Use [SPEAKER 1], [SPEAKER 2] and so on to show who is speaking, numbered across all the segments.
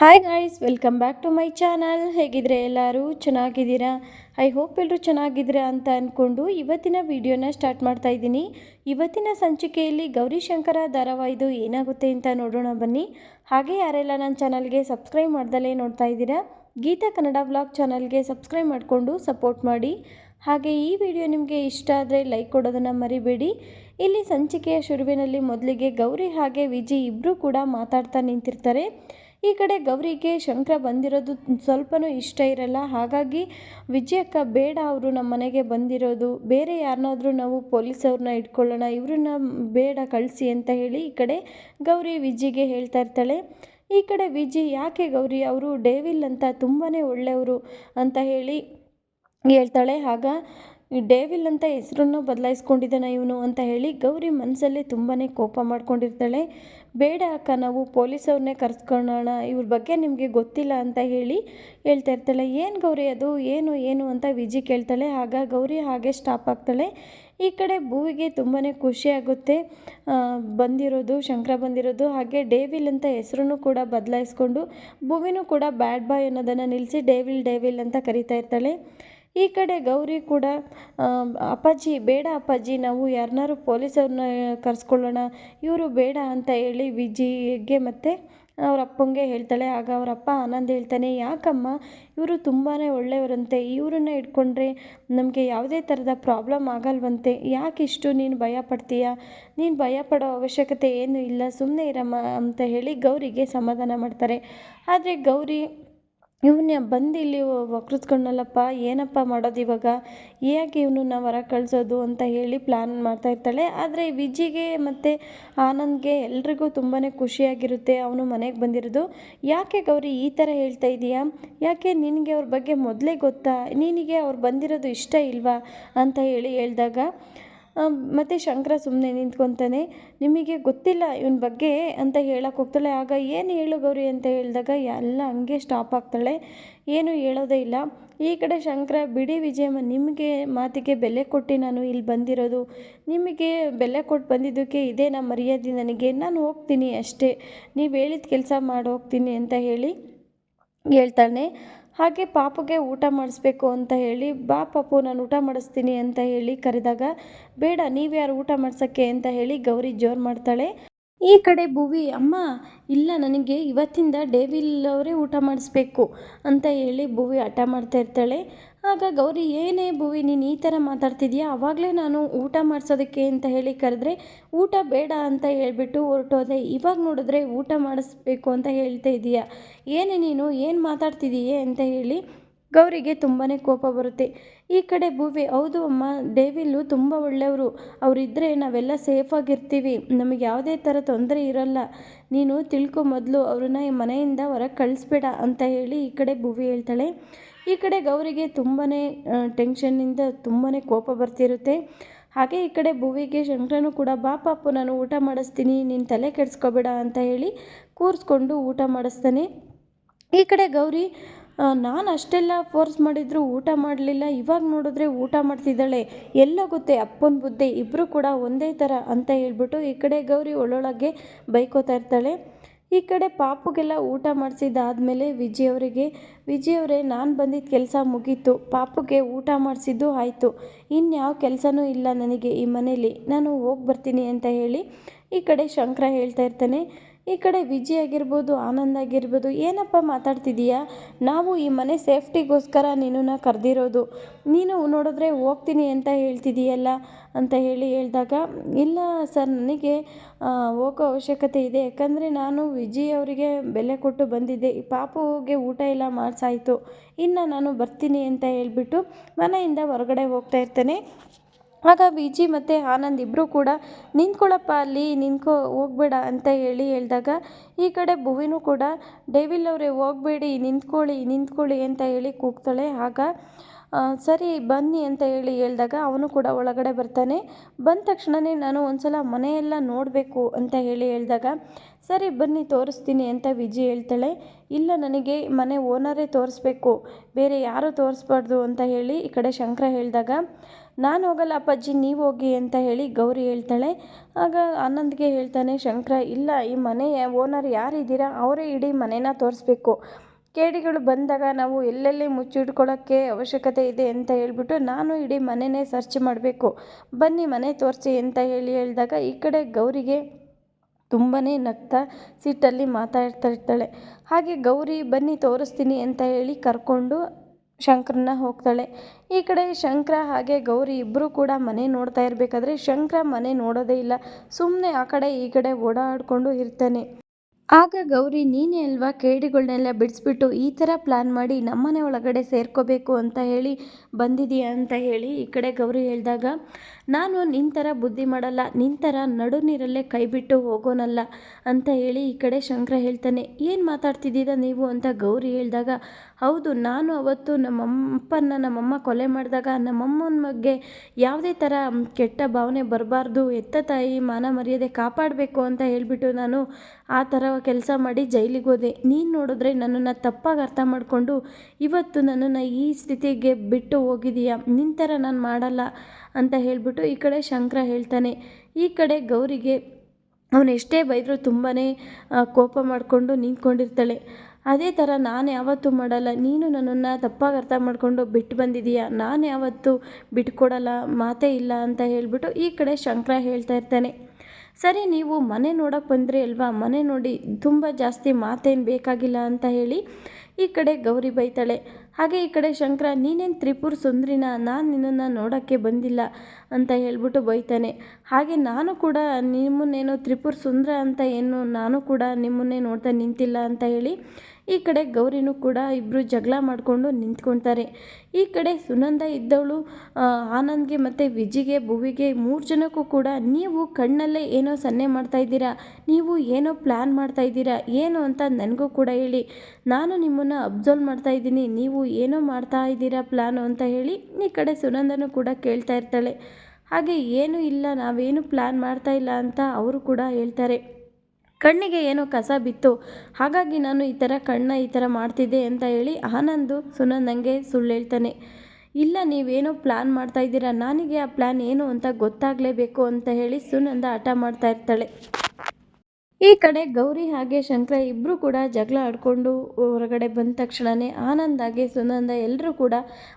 [SPEAKER 1] Hi guys welcome back to my channel ಹೇಗಿದ್ರೆ ಎಲ್ಲರೂ ಚೆನ್ನಾಗಿದ್ದೀರಾ? I hope ಎಲ್ಲರೂ ಚೆನ್ನಾಗಿದ್ದೀರಾ ಅಂತ ಅಂದ್ಕೊಂಡು ಇವತ್ತಿನ ವಿಡಿಯೋನ ಸ್ಟಾರ್ಟ್ ಮಾಡ್ತಾ ಇದ್ದೀನಿ. ಇವತ್ತಿನ ಸಂಚಿಕೆಯಲ್ಲಿ ಗೌರಿಶಂಕರ ಧಾರಾವಾಹಿದು ಏನಾಗುತ್ತೆ ಅಂತ ನೋಡೋಣ ಬನ್ನಿ. ಹಾಗೆ ಯಾರೆಲ್ಲ ನನ್ನ ಚಾನಲ್ಗೆ ಸಬ್ಸ್ಕ್ರೈಬ್ ಮಾಡ್ದಲೇ ನೋಡ್ತಾ ಇದ್ದೀರಾ, ಗೀತಾ ಕನ್ನಡ ಬ್ಲಾಗ್ ಚಾನಲ್ಗೆ ಸಬ್ಸ್ಕ್ರೈಬ್ ಮಾಡಿಕೊಂಡು ಸಪೋರ್ಟ್ ಮಾಡಿ. ಹಾಗೆ ಈ ವಿಡಿಯೋ ನಿಮಗೆ ಇಷ್ಟ ಆದರೆ ಲೈಕ್ ಕೊಡೋದನ್ನು ಮರಿಬೇಡಿ. ಇಲ್ಲಿ ಸಂಚಿಕೆಯ ಶುರುವಿನಲ್ಲಿ ಮೊದಲಿಗೆ ಗೌರಿ ಹಾಗೆ ವಿಜಿ ಇಬ್ಬರೂ ಕೂಡ ಮಾತಾಡ್ತಾ ನಿಂತಿರ್ತಾರೆ. ಈ ಕಡೆ ಗೌರಿಗೆ ಶಂಕರ ಬಂದಿರೋದು ಸ್ವಲ್ಪನೂ ಇಷ್ಟ ಇರಲ್ಲ. ಹಾಗಾಗಿ ವಿಜಯಕ್ಕ ಬೇಡ ಅವರು ನಮ್ಮ ಮನೆಗೆ ಬಂದಿರೋದು. ಬೇರೆ ಯಾರನ್ನಾದ್ರೂ ನಾವು ಪೊಲೀಸವ್ರನ್ನ ಇಟ್ಕೊಳ್ಳೋಣ ಇವ್ರನ್ನ ಬೇಡ ಕಳಿಸಿ ಅಂತ ಹೇಳಿ ಈ ಕಡೆ ಗೌರಿ ವಿಜಿಗೆ ಹೇಳ್ತಾ ಇರ್ತಾಳೆ. ಈ ಕಡೆ ವಿಜಿ, ಯಾಕೆ ಗೌರಿ? ಅವರು ಡೇವಿಲ್ ಅಂತ ತುಂಬಾ ಒಳ್ಳೆಯವರು ಅಂತ ಹೇಳಿ ಹೇಳ್ತಾಳೆ. ಆಗ ಡೇವಿಲ್ ಅಂತ ಹೆಸರನ್ನು ಬದಲಾಯಿಸ್ಕೊಂಡಿದ್ದಾನೆ ಇವನು ಅಂತ ಹೇಳಿ ಗೌರಿ ಮನಸ್ಸಲ್ಲೇ ತುಂಬಾ ಕೋಪ ಮಾಡ್ಕೊಂಡಿರ್ತಾಳೆ. ಬೇಡ ಅಕ್ಕ, ನಾವು ಪೊಲೀಸವ್ರನ್ನೇ ಕರ್ಸ್ಕೊಳ್ಳೋಣ ಇವ್ರ ಬಗ್ಗೆ ನಿಮಗೆ ಗೊತ್ತಿಲ್ಲ ಅಂತ ಹೇಳಿ ಹೇಳ್ತಾ ಇರ್ತಾಳೆ. ಏನು ಗೌರಿ ಅದು? ಏನು ಏನು ಅಂತ ವಿಜಿ ಕೇಳ್ತಾಳೆ. ಆಗ ಗೌರಿ ಹಾಗೆ ಸ್ಟಾಪ್ ಆಗ್ತಾಳೆ. ಈ ಕಡೆ ಭೂವಿಗೆ ತುಂಬಾ ಖುಷಿ ಆಗುತ್ತೆ. ಬಂದಿರೋದು, ಶಂಕರ ಬಂದಿರೋದು, ಹಾಗೆ ಡೇವಿಲ್ ಅಂತ ಹೆಸರನ್ನು ಕೂಡ ಬದಲಾಯಿಸ್ಕೊಂಡು ಭೂವಿನೂ ಕೂಡ ಬ್ಯಾಡ್ ಬಾಯ್ ಅನ್ನೋದನ್ನು ನಿಲ್ಲಿಸಿ ಡೇವಿಲ್ ಡೇವಿಲ್ ಅಂತ ಕರಿತಾ ಇರ್ತಾಳೆ. ಈ ಕಡೆ ಗೌರಿ ಕೂಡ ಅಪ್ಪಾಜಿ, ಬೇಡ ಅಪ್ಪಾಜಿ, ನಾವು ಯಾರನ್ನಾರು ಪೊಲೀಸವ್ರನ್ನ ಕರೆಸ್ಕೊಳ್ಳೋಣ, ಇವರು ಬೇಡ ಅಂತ ಹೇಳಿ ವಿಜಿಗೆ ಮತ್ತು ಅವ್ರ ಅಪ್ಪಂಗೆ ಹೇಳ್ತಾಳೆ. ಆಗ ಅವ್ರ ಅಪ್ಪ ಆನಂದ್ ಹೇಳ್ತಾನೆ, ಯಾಕಮ್ಮ, ಇವರು ತುಂಬಾ ಒಳ್ಳೆಯವರಂತೆ. ಇವ್ರನ್ನ ಇಟ್ಕೊಂಡ್ರೆ ನಮಗೆ ಯಾವುದೇ ಥರದ ಪ್ರಾಬ್ಲಮ್ ಆಗಲ್ವಂತೆ. ಇಷ್ಟು ನೀನು ಭಯ ಪಡ್ತೀಯ? ನೀನು ಭಯ ಪಡೋ ಅವಶ್ಯಕತೆ ಏನೂ ಇಲ್ಲ. ಸುಮ್ಮನೆ ಇರಮ್ಮ ಅಂತ ಹೇಳಿ ಗೌರಿಗೆ ಸಮಾಧಾನ ಮಾಡ್ತಾರೆ. ಆದರೆ ಗೌರಿ ಇವನ್ನ ಬಂದು ಇಲ್ಲಿ ವಕ್ರಿಸ್ಕೊಂಡಲ್ಲಪ್ಪ, ಏನಪ್ಪ ಮಾಡೋದು ಇವಾಗ? ಯಾಕೆ ಇವನನ್ನ ಹೊರಗೆ ಕಳಿಸೋದು ಅಂತ ಹೇಳಿ ಪ್ಲ್ಯಾನ್ ಮಾಡ್ತಾ ಇರ್ತಾಳೆ. ಆದರೆ ವಿಜಿಗೆ ಮತ್ತು ಆನಂದ್ಗೆ ಎಲ್ರಿಗೂ ತುಂಬಾ ಖುಷಿಯಾಗಿರುತ್ತೆ ಅವನು ಮನೆಗೆ ಬಂದಿರೋದು. ಯಾಕೆ ಗೌರಿ ಈ ಥರ ಹೇಳ್ತಾ ಇದೀಯಾ? ಯಾಕೆ ನಿನಗೆ ಅವ್ರ ಬಗ್ಗೆ ಮೊದಲೇ ಗೊತ್ತಾ? ನಿನಗೆ ಅವ್ರು ಬಂದಿರೋದು ಇಷ್ಟ ಇಲ್ವಾ? ಅಂತ ಹೇಳಿ ಹೇಳಿದಾಗ ಮತ್ತು ಶಂಕರ ಸುಮ್ಮನೆ ನಿಂತ್ಕೊತಾನೆ, ನಿಮಗೆ ಗೊತ್ತಿಲ್ಲ ಇವನ ಬಗ್ಗೆ ಅಂತ ಹೇಳಕ್ಕೆ ಹೋಗ್ತಾಳೆ. ಆಗ ಏನು ಹೇಳು ಗೌರಿ ಅಂತ ಹೇಳಿದಾಗ, ಎಲ್ಲ ಹಂಗೆ ಸ್ಟಾಪ್ ಆಗ್ತಾಳೆ. ಏನು ಹೇಳೋದೇ ಇಲ್ಲ. ಈ ಕಡೆ ಶಂಕರ, ಬಿಡಿ ವಿಜಯಮ್ಮ, ನಿಮಗೆ ಮಾತಿಗೆ ಬೆಲೆ ಕೊಟ್ಟು ನಾನು ಇಲ್ಲಿ ಬಂದಿರೋದು. ನಿಮಗೆ ಬೆಲೆ ಕೊಟ್ಟು ಬಂದಿದ್ದಕ್ಕೆ ಇದೇ ನಮ್ಮ ಮರ್ಯಾದೆ ನನಗೆ? ನಾನು ಹೋಗ್ತೀನಿ ಅಷ್ಟೇ. ನೀವು ಹೇಳಿದ ಕೆಲಸ ಮಾಡಿ ಹೋಗ್ತೀನಿ ಅಂತ ಹೇಳಿ ಹೇಳ್ತಾನೆ ಹಾಗೆ ಪಾಪುಗೆ ಊಟ ಮಾಡಿಸ್ಬೇಕು ಅಂತ ಹೇಳಿ, ಬಾ ಪಾಪು ನಾನು ಊಟ ಮಾಡಿಸ್ತೀನಿ ಅಂತ ಹೇಳಿ ಕರೆದಾಗ, ಬೇಡ ನೀವ್ಯಾರು ಊಟ ಮಾಡ್ಸೋಕ್ಕೆ ಅಂತ ಹೇಳಿ ಗೌರಿ ಜೋರು ಮಾಡ್ತಾಳೆ. ಈ ಕಡೆ ಭುವಿ, ಅಮ್ಮ, ಇಲ್ಲ, ನನಗೆ ಇವತ್ತಿಂದ ಡೇವಿಲ್ ಅವರೇ ಊಟ ಮಾಡಿಸ್ಬೇಕು ಅಂತ ಹೇಳಿ ಭುವಿ ಹಠ ಮಾಡ್ತಾ ಇರ್ತಾಳೆ. ಆಗ ಗೌರಿ, ಏನೇ ಭುವಿ, ನೀನು ಈ ಥರ ಮಾತಾಡ್ತಿದ್ಯಾ? ಆವಾಗಲೇ ನಾನು ಊಟ ಮಾಡಿಸೋದಕ್ಕೆ ಅಂತ ಹೇಳಿ ಕರೆದ್ರೆ, ಊಟ ಬೇಡ ಅಂತ ಹೇಳಿಬಿಟ್ಟು ಹೊರಟೋದೆ. ಇವಾಗ ನೋಡಿದ್ರೆ ಊಟ ಮಾಡಿಸ್ಬೇಕು ಅಂತ ಹೇಳ್ತಾ ಇದ್ದೀಯಾ ಏನೇ ನೀನು, ಏನು ಮಾತಾಡ್ತಿದ್ದೀಯೇ ಅಂತ ಹೇಳಿ ಗೌರಿಗೆ ತುಂಬಾ ಕೋಪ ಬರುತ್ತೆ. ಈ ಕಡೆ ಭೂವಿ, ಹೌದು ಅಮ್ಮ ಡೇವಿಲ್ಲು ತುಂಬ ಒಳ್ಳೆಯವರು. ಅವರಿದ್ದರೆ ನಾವೆಲ್ಲ ಸೇಫಾಗಿರ್ತೀವಿ ನಮಗೆ ಯಾವುದೇ ಥರ ತೊಂದರೆ ಇರಲ್ಲ. ನೀನು ತಿಳ್ಕೊ ಮೊದಲು, ಅವ್ರನ್ನ ಈ ಮನೆಯಿಂದ ಹೊರಗೆ ಕಳಿಸ್ಬೇಡ ಅಂತ ಹೇಳಿ ಈ ಕಡೆ ಭೂವಿ ಹೇಳ್ತಾಳೆ. ಈ ಕಡೆ ಗೌರಿಗೆ ತುಂಬಾ ಟೆನ್ಷನ್ನಿಂದ ತುಂಬಾ ಕೋಪ ಬರ್ತಿರುತ್ತೆ. ಹಾಗೆ ಈ ಕಡೆ ಭುವಿಗೆ ಶಂಕರನು ಕೂಡ, ಬಾ ಪಾಪು, ನಾನು ಊಟ ಮಾಡಿಸ್ತೀನಿ, ನೀನು ತಲೆ ಕೆಡಿಸ್ಕೋಬೇಡ ಅಂತ ಹೇಳಿ ಕೂರಿಸ್ಕೊಂಡು ಊಟ ಮಾಡಿಸ್ತಾನೆ. ಈ ಕಡೆ ಗೌರಿ ನಾನು ಅಷ್ಟೆಲ್ಲ ಫೋರ್ಸ್ ಮಾಡಿದ್ರು ಊಟ ಮಾಡಲಿಲ್ಲ. ಇವಾಗ ನೋಡಿದ್ರೆ ಊಟ ಮಾಡ್ತಿದ್ದಾಳೆ. ಎಲ್ಲೋಗುತ್ತೆ ಅಪ್ಪನ ಬುದ್ಧಿ ಇಬ್ಬರು ಕೂಡ ಒಂದೇ ಥರ ಅಂತ ಹೇಳ್ಬಿಟ್ಟು ಈ ಕಡೆ ಗೌರಿ ಒಳೊಳಗೆ ಬೈಕೋತಾ ಇರ್ತಾಳೆ. ಈ ಕಡೆ ಪಾಪುಗೆಲ್ಲ ಊಟ ಮಾಡಿಸಿದ್ದಾದಮೇಲೆ ವಿಜಯ್ ಅವರಿಗೆ ವಿಜಯ್ ಅವರೇ, ನಾನು ಬಂದಿದ್ದ ಕೆಲಸ ಮುಗೀತು. ಪಾಪುಗೆ ಊಟ ಮಾಡಿಸಿದ್ದು ಆಯಿತು. ಇನ್ಯಾವ ಕೆಲಸನೂ ಇಲ್ಲ ನನಗೆ ಈ ಮನೇಲಿ. ನಾನು ಹೋಗಿ ಬರ್ತೀನಿ ಅಂತ ಹೇಳಿ ಈ ಕಡೆ ಶಂಕರ ಹೇಳ್ತಾ ಇರ್ತಾನೆ. ಈ ಕಡೆ ವಿಜಯ್ ಆಗಿರ್ಬೋದು, ಆನಂದ್ ಆಗಿರ್ಬೋದು, ಏನಪ್ಪ ಮಾತಾಡ್ತಿದ್ದೀಯಾ ನಾವು ಈ ಮನೆ ಸೇಫ್ಟಿಗೋಸ್ಕರ ನಿನ್ನನ್ನು ಕರೆದಿರೋದು. ನೀನು ನೋಡಿದ್ರೆ ಹೋಗ್ತೀನಿ ಅಂತ ಹೇಳ್ತಿದ್ದೀಯಲ್ಲ ಅಂತ ಹೇಳಿ ಹೇಳಿದಾಗ, ಇಲ್ಲ ಸರ್, ನನಗೆ ಹೋಗೋ ಅವಶ್ಯಕತೆ ಇದೆ. ಯಾಕಂದರೆ ನಾನು ವಿಜಯ್ ಅವರಿಗೆ ಬೆಲೆ ಕೊಟ್ಟು ಬಂದಿದ್ದೆ. ಈ ಪಾಪುಗೆ ಊಟ ಎಲ್ಲ ಮಾಡಿಸಾಯಿತು. ಇನ್ನು ನಾನು ಬರ್ತೀನಿ ಅಂತ ಹೇಳಿಬಿಟ್ಟು ಮನೆಯಿಂದ ಹೊರಗಡೆ ಹೋಗ್ತಾ ಇರ್ತೇನೆ. ಆಗ ವಿಜಿ ಮತ್ತು ಆನಂದ್ ಇಬ್ಬರೂ ಕೂಡ ನಿಂತ್ಕೊಳ್ಳಪ್ಪ ಅಲ್ಲಿ, ನಿಂತ್ಕೊ, ಹೋಗ್ಬೇಡ ಅಂತ ಹೇಳಿ ಹೇಳಿದಾಗ, ಈ ಕಡೆ ಭುವಿನೂ ಕೂಡ, ಡೇವಿಲ್ ಅವರೇ, ಹೋಗಬೇಡಿ, ನಿಂತ್ಕೊಳ್ಳಿ ನಿಂತ್ಕೊಳ್ಳಿ ಅಂತ ಹೇಳಿ ಕೂಗ್ತಾಳೆ. ಆಗ ಸರಿ, ಬನ್ನಿ ಅಂತ ಹೇಳಿ ಹೇಳಿದಾಗ, ಅವನು ಕೂಡ ಒಳಗಡೆ ಬರ್ತಾನೆ. ಬಂದ ತಕ್ಷಣವೇ ನಾನು ಒಂದು ಸಲ ಮನೆಯೆಲ್ಲ ನೋಡಬೇಕು ಅಂತ ಹೇಳಿ ಹೇಳಿದಾಗ, ಸರಿ, ಬನ್ನಿ, ತೋರಿಸ್ತೀನಿ ಅಂತ ವಿಜಿ ಹೇಳ್ತಾಳೆ. ಇಲ್ಲ, ನನಗೆ ಮನೆ ಓನರೇ ತೋರಿಸ್ಬೇಕು, ಬೇರೆ ಯಾರೂ ತೋರಿಸ್ಬಾರ್ದು ಅಂತ ಹೇಳಿ ಈ ಕಡೆ ಶಂಕರ ಹೇಳಿದಾಗ ನಾನು ಹೋಗಲ್ಲ, ಅಪ್ಪಾಜಿ, ನೀವು ಹೋಗಿ ಅಂತ ಹೇಳಿ ಗೌರಿ ಹೇಳ್ತಾಳೆ. ಆಗ ಆನಂದ್ಗೆ ಹೇಳ್ತಾನೆ, ಶಂಕರ, ಇಲ್ಲ, ಈ ಮನೆಯ ಓನರ್ ಯಾರಿದ್ದೀರಾ? ಅವರೇ ಇಡೀ ಮನೆನ ತೋರಿಸ್ಬೇಕು. ಕೇಡಿಗಳು ಬಂದಾಗ ನಾವು ಎಲ್ಲೆಲ್ಲಿ ಮುಚ್ಚಿಡ್ಕೊಳ್ಳೋಕ್ಕೆ ಅವಶ್ಯಕತೆ ಇದೆ ಅಂತ ಹೇಳಿಬಿಟ್ಟು ನಾನು ಇಡೀ ಮನೆಯೇ ಸರ್ಚ್ ಮಾಡಬೇಕು. ಬನ್ನಿ, ಮನೆ ತೋರಿಸಿ ಅಂತ ಹೇಳಿ ಹೇಳಿದಾಗ ಈ ಕಡೆ ಗೌರಿಗೆ ತುಂಬಾ ನಗ್ತಾ ಸಿಟ್ಟಲ್ಲಿ ಮಾತಾಡ್ತಾ ಇರ್ತಾಳೆ. ಹಾಗೆ ಗೌರಿ, ಬನ್ನಿ, ತೋರಿಸ್ತೀನಿ ಅಂತ ಹೇಳಿ ಕರ್ಕೊಂಡು ಶಂಕರನ್ನ ಹೋಗ್ತಾಳೆ. ಈ ಕಡೆ ಶಂಕರ ಹಾಗೆ ಗೌರಿ ಇಬ್ಬರು ಕೂಡ ಮನೆ ನೋಡ್ತಾ ಇರಬೇಕಾದ್ರೆ ಶಂಕರ ಮನೆ ನೋಡೋದೇ ಇಲ್ಲ. ಸುಮ್ಮನೆ ಆ ಕಡೆ ಈ ಕಡೆ ಓಡಾಡಿಕೊಂಡು ಇರ್ತಾನೆ. ಆಗ ಗೌರಿ, ನೀನೇ ಅಲ್ವಾ ಕೇಡಿಗಳನ್ನೆಲ್ಲ ಬಿಡಿಸ್ಬಿಟ್ಟು ಈ ಥರ ಪ್ಲ್ಯಾನ್ ಮಾಡಿ ನಮ್ಮನೆ ಒಳಗಡೆ ಸೇರ್ಕೋಬೇಕು ಅಂತ ಹೇಳಿ ಬಂದಿದೀಯ ಅಂತ ಹೇಳಿ ಈ ಕಡೆ ಗೌರಿ ಹೇಳಿದಾಗ ನಾನು ನಿನ್ನ ಥರ ಬುದ್ಧಿ ಮಾಡಲ್ಲ ನಿನ್ನ ಥರ ನಡು ನೀರಲ್ಲೇ ಕೈ ಬಿಟ್ಟು ಹೋಗೋನಲ್ಲ ಅಂತ ಹೇಳಿ ಈ ಕಡೆ ಶಂಕರ ಹೇಳ್ತಾನೆ. ಏನು ಮಾತಾಡ್ತಿದ್ದೀರ ನೀವು ಅಂತ ಗೌರಿ ಹೇಳಿದಾಗ, ಹೌದು, ನಾನು ಅವತ್ತು ನಮ್ಮಪ್ಪನ ನಮ್ಮಮ್ಮ ಕೊಲೆ ಮಾಡಿದಾಗ ನಮ್ಮಮ್ಮನ ಬಗ್ಗೆ ಯಾವುದೇ ಥರ ಕೆಟ್ಟ ಭಾವನೆ ಬರಬಾರ್ದು, ಎತ್ತ ತಾಯಿ ಮಾನ ಮರ್ಯಾದೆ ಕಾಪಾಡಬೇಕು ಅಂತ ಹೇಳಿಬಿಟ್ಟು ನಾನು ಆ ಥರ ಕೆಲಸ ಮಾಡಿ ಜೈಲಿಗೆ ಹೋದೆ. ನೀನು ನೋಡಿದ್ರೆ ನನ್ನನ್ನು ತಪ್ಪಾಗಿ ಅರ್ಥ ಮಾಡಿಕೊಂಡು ಇವತ್ತು ನನ್ನನ್ನು ಈ ಸ್ಥಿತಿಗೆ ಬಿಟ್ಟು ಹೋಗಿದೀಯ ನಿನ್ನ ಥರ ನಾನು ಮಾಡಲ್ಲ ಅಂತ ಹೇಳಿಬಿಟ್ಟು ಈ ಕಡೆ ಶಂಕರ ಹೇಳ್ತಾನೆ. ಈ ಕಡೆ ಗೌರಿಗೆ ಅವನು ಎಷ್ಟೇ ಬೈದರೂ ತುಂಬಾ ಕೋಪ ಮಾಡಿಕೊಂಡು ನಿಂತ್ಕೊಂಡಿರ್ತಾಳೆ. ಅದೇ ಥರ ನಾನು ಯಾವತ್ತೂ ಮಾಡಲ್ಲ. ನೀನು ನನ್ನನ್ನು ತಪ್ಪಾಗಿ ಅರ್ಥ ಮಾಡಿಕೊಂಡು ಬಿಟ್ಟು ಬಂದಿದೀಯ? ನಾನು ಯಾವತ್ತೂ ಬಿಟ್ಕೊಡಲ್ಲ ಮಾತೇ ಇಲ್ಲ ಅಂತ ಹೇಳಿಬಿಟ್ಟು ಈ ಕಡೆ ಶಂಕರ ಹೇಳ್ತಾ ಇರ್ತಾನೆ. ಸರಿ, ನೀವು ಮನೆ ನೋಡೋಕೆ ಬಂದರೆ ಅಲ್ವಾ? ಮನೆ ನೋಡಿ ತುಂಬ ಜಾಸ್ತಿ ಮಾತೇನು ಬೇಕಾಗಿಲ್ಲ ಅಂತ ಹೇಳಿ ಈ ಕಡೆ ಗೌರಿ ಬೈತಾಳೆ. ಹಾಗೆ ಈ ಕಡೆ ಶಂಕರ, ನೀನೇನು ತ್ರಿಪುರ ಸುಂದ್ರಿನ? ನಾನು ನಿನ್ನನ್ನು ನೋಡೋಕ್ಕೆ ಬಂದಿಲ್ಲ ಅಂತ ಹೇಳ್ಬಿಟ್ಟು ಬೈತಾನೆ. ಹಾಗೆ ನಾನು ಕೂಡ ನಿಮ್ಮನ್ನೇನು ತ್ರಿಪುರ ಸುಂದ್ರ ಅಂತ ಏನು ನಾನು ಕೂಡ ನಿಮ್ಮನ್ನೇ ನೋಡ್ತಾ ನಿಂತಿಲ್ಲ ಅಂತ ಹೇಳಿ ಈ ಕಡೆ ಗೌರಿನೂ ಕೂಡ ಇಬ್ಬರು ಜಗಳ ಮಾಡಿಕೊಂಡು ನಿಂತ್ಕೊತಾರೆ. ಈ ಕಡೆ ಸುನಂದ ಇದ್ದವಳು ಆನಂದ್ಗೆ ಮತ್ತು ವಿಜಿಗೆ, ಭುವಿಗೆ ಮೂರು ಜನಕ್ಕೂ ಕೂಡ ನೀವು ಕಣ್ಣಲ್ಲೇ ಏನೋ ಸನ್ನೆ ಮಾಡ್ತಾ ಇದ್ದೀರಾ? ನೀವು ಏನೋ ಪ್ಲ್ಯಾನ್ ಮಾಡ್ತಾ ಇದ್ದೀರಾ? ಏನು ಅಂತ ನನಗೂ ಕೂಡ ಹೇಳಿ. ನಾನು ನಿಮ್ಮನ್ನು ಅಬ್ಸರ್ವ್ ಮಾಡ್ತಾ ಇದ್ದೀನಿ. ನೀವು ಏನೋ ಮಾಡ್ತಾ ಇದ್ದೀರಾ ಪ್ಲ್ಯಾನು ಅಂತ ಹೇಳಿ ಈ ಕಡೆ ಸುನಂದನೂ ಕೂಡ ಕೇಳ್ತಾ ಇರ್ತಾಳೆ. ಹಾಗೆ ಏನೂ ಇಲ್ಲ, ನಾವೇನು ಪ್ಲ್ಯಾನ್ ಮಾಡ್ತಾ ಇಲ್ಲ ಅಂತ ಅವರು ಕೂಡ ಹೇಳ್ತಾರೆ. ಕಣ್ಣಿಗೆ ಏನೋ ಕಸ ಬಿತ್ತು. ಹಾಗಾಗಿ ನಾನು ಈ ಥರ ಕಣ್ಣ ಈ ಥರ ಮಾಡ್ತಿದ್ದೆ ಅಂತ ಹೇಳಿ ಆನಂದು ಸುನಂದಂಗೆ ಸುಳ್ಳು ಹೇಳ್ತಾನೆ. ಇಲ್ಲ, ನೀವೇನೋ ಪ್ಲ್ಯಾನ್ ಮಾಡ್ತಾ ಇದ್ದೀರಾ, ನನಗೆ ಆ ಪ್ಲ್ಯಾನ್ ಏನು ಅಂತ ಗೊತ್ತಾಗಲೇಬೇಕು ಅಂತ ಹೇಳಿ ಸುನಂದ ಹಠ ಮಾಡ್ತಾ ಇರ್ತಾಳೆ. ಈ ಕಡೆ ಗೌರಿ ಹಾಗೆ ಶಂಕರ ಇಬ್ಬರು ಕೂಡ ಜಗಳ ಆಡಿಕೊಂಡು ಹೊರಗಡೆ ಬಂದ ತಕ್ಷಣವೇ ಆನಂದ್ ಹಾಗೆ ಸುನಂದ ಎಲ್ಲರೂ ಕೂಡ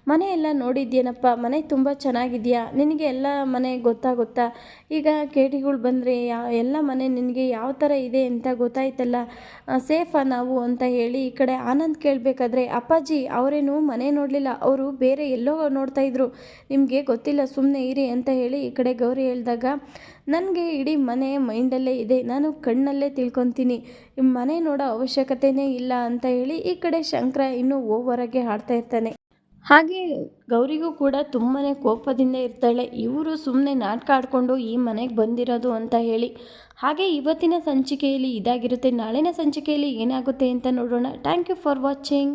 [SPEAKER 1] ಮನೆಯೆಲ್ಲ ನೋಡಿದ್ಯೇನಪ್ಪ? ಮನೆ ತುಂಬ ಚೆನ್ನಾಗಿದೆಯಾ? ನಿನಗೆ ಎಲ್ಲ ಮನೆ ಗೊತ್ತಾಗುತ್ತಾ? ಈಗ ಕೇಟಿಗಳು ಬಂದರೆ ಯಾ, ಎಲ್ಲ ಮನೆ ನಿನಗೆ ಯಾವ ಥರ ಇದೆ ಅಂತ ಗೊತ್ತಾಯ್ತಲ್ಲ? ಸೇಫಾ ನಾವು? ಅಂತ ಹೇಳಿ ಈ ಕಡೆ ಆನಂದ್ ಕೇಳಬೇಕಾದ್ರೆ, ಅಪ್ಪಾಜಿ, ಅವರೇನು ಮನೆ ನೋಡಲಿಲ್ಲ? ಅವರು ಬೇರೆ ಎಲ್ಲೋ ನೋಡ್ತಾಯಿದ್ರು ನಿಮಗೆ ಗೊತ್ತಿಲ್ಲ ಸುಮ್ಮನೆ ಇರಿ ಅಂತ ಹೇಳಿ ಈ ಕಡೆ ಗೌರಿ ಹೇಳಿದಾಗ ನನಗೆ ಇಡೀ ಮನೆ ಮೈಂಡಲ್ಲೇ ಇದೆ. ನಾನು ಕಣ್ಣಲ್ಲೇ ತಿಳ್ಕೊತೀನಿ. ಮನೆ ನೋಡೋ ಅವಶ್ಯಕತೆಯೇ ಇಲ್ಲ ಅಂತ ಹೇಳಿ ಈ ಕಡೆ ಶಂಕರ ಇನ್ನೂ ಓವರಾಗೆ ಹಾಡ್ತಾ ಇರ್ತಾನೆ. ಹಾಗೆ ಗೌರಿಗೂ ಕೂಡ ತುಂಬಾ ಕೋಪದಿಂದ ಇರ್ತಾಳೆ. ಇವರು ಸುಮ್ಮನೆ ನಾಟಕ ಆಡಿಕೊಂಡು ಈ ಮನೆಗೆ ಬಂದಿರೋದು ಅಂತ ಹೇಳಿ. ಹಾಗೆ ಇವತ್ತಿನ ಸಂಚಿಕೆಯಲ್ಲಿ ಇದಾಗಿರುತ್ತೆ. ನಾಳಿನ ಸಂಚಿಕೆಯಲ್ಲಿ ಏನಾಗುತ್ತೆ ಅಂತ ನೋಡೋಣ. Thank you for watching